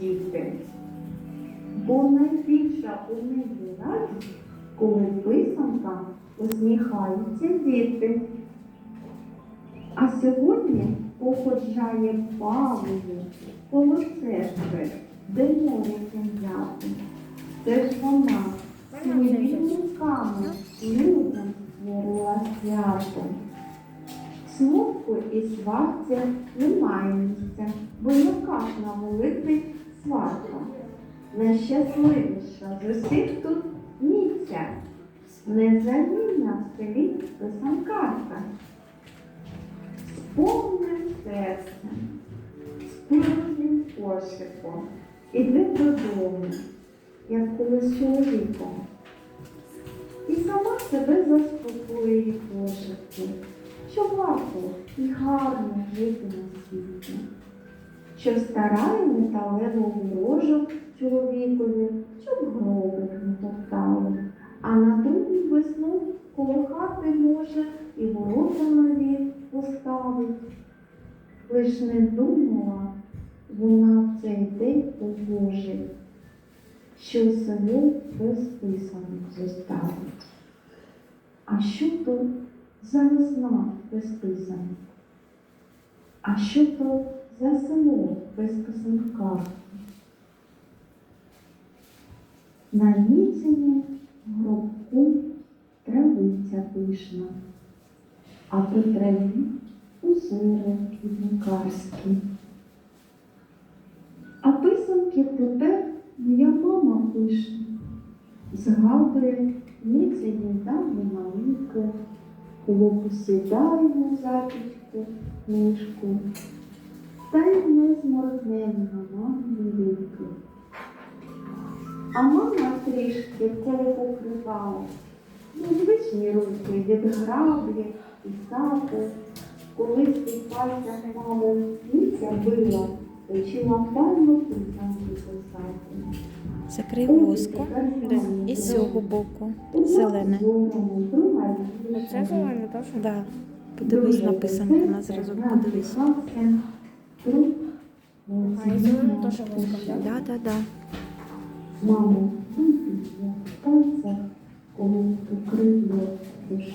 у. Бо найбільша у неї радість, коли писанка усміхаються діти. А сьогодні походжає Павлою, коло церкви, де моляться м'яти. Це ж вона своїми руками людям створила свято. Смутку і сварці немає місця, бо яка ж на великий сварка. Найщасливіша з усіх тут місця, незамінна в селі писанкарка. Повне серцем, справжнім кошиком, іде додому, як коли з чоловіком. І сама себе заспокоює кошиком, що варто і гарно жити на світі, що старає металеву ворожу чоловікові, щоб гробик не топтали, а на другу весну коло хати може і ворота нові поставить. Лиш не думала вона в цей день у Божий, що село без писанок зоставить. А що то за весна без писанок? А що то за село без писанка? На міцені гробку травиця пишна, а по траві узори квітникарські. А писанки тепер моя мама пише, згадує міцені давні малюки, коли посідає на затічку книжку, та й не зморгнемо на мамі віки. А мама трішки це покривала, незвичні руки від граблі і сапу, колись під пальцями маму місця била, вчила файно писанки писати. Закрий воску і з цього боку зелене. Оце зелене теж? Да. Подивись на писанку на зразок, подивись. А і зелене теж воском, так? Да, да, да. Мамо, в пальцях, коли укриє душа.